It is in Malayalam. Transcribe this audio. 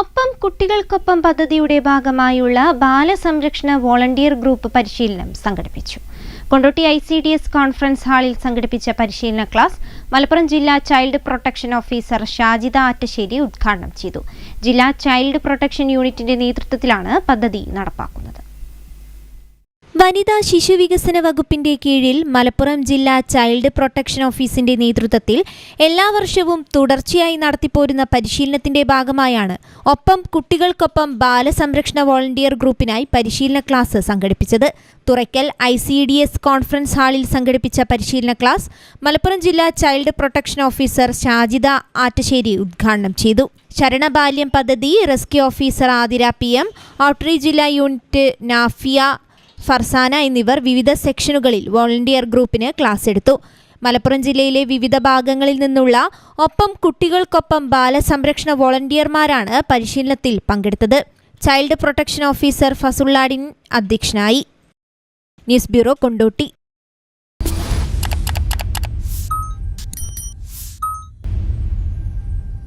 ഒപ്പം കുട്ടികൾക്കൊപ്പം പദ്ധതിയുടെ ഭാഗമായുള്ള ബാലസംരക്ഷണ വോളണ്ടിയർ ഗ്രൂപ്പ് പരിശീലനം സംഘടിപ്പിച്ചു. Kondotty I C D S conference ഹാളിൽ സംഘടിപ്പിച്ച പരിശീലന ക്ലാസ് മലപ്പുറം ജില്ലാ child protection officer Shajida Attassery ഉദ്ഘാടനം ചെയ്തു. ജില്ലാ ചൈൽഡ് പ്രൊട്ടക്ഷൻ യൂണിറ്റിന്റെ നേതൃത്വത്തിലാണ് പദ്ധതി നടപ്പാക്കുന്നത്. വനിതാ ശിശു വികസന വകുപ്പിന്റെ കീഴിൽ മലപ്പുറം ജില്ലാ ചൈൽഡ് പ്രൊട്ടക്ഷൻ ഓഫീസിന്റെ നേതൃത്വത്തിൽ എല്ലാ വർഷവും തുടർച്ചയായി നടത്തിപ്പോരുന്ന പരിശീലനത്തിന്റെ ഭാഗമായാണ്. ഒപ്പം കുട്ടികൾക്കൊപ്പം ബാലസംരക്ഷണ വോളണ്ടിയർ ഗ്രൂപ്പിനായി പരിശീലന ക്ലാസ് സംഘടിപ്പിച്ചത്. Thurakkal I C D S conference ഹാളിൽ സംഘടിപ്പിച്ച പരിശീലന ക്ലാസ് മലപ്പുറം ജില്ലാ child protection officer Shajida Attassery ഉദ്ഘാടനം ചെയ്തു. ശരണബാല്യം പദ്ധതി rescue officer Athira P M outreach ജില്ലാ യൂണിറ്റ് നാഫിയ ഫർസാന എന്നിവർ വിവിധ സെക്ഷനുകളിൽ വോളണ്ടിയർ ഗ്രൂപ്പിന് ക്ലാസ് എടുത്തു. മലപ്പുറം ജില്ലയിലെ വിവിധ ഭാഗങ്ങളിൽ നിന്നുള്ള ഒപ്പം കുട്ടികൾക്കൊപ്പം ബാലസംരക്ഷണ വോളണ്ടിയർമാരാണ് പരിശീലനത്തിൽ പങ്കെടുത്തത്. ചൈൽഡ് പ്രൊട്ടക്ഷൻ ഓഫീസർ ഫസുള്ളാഡിൻ അധ്യക്ഷനായി. News bureau Kondotty.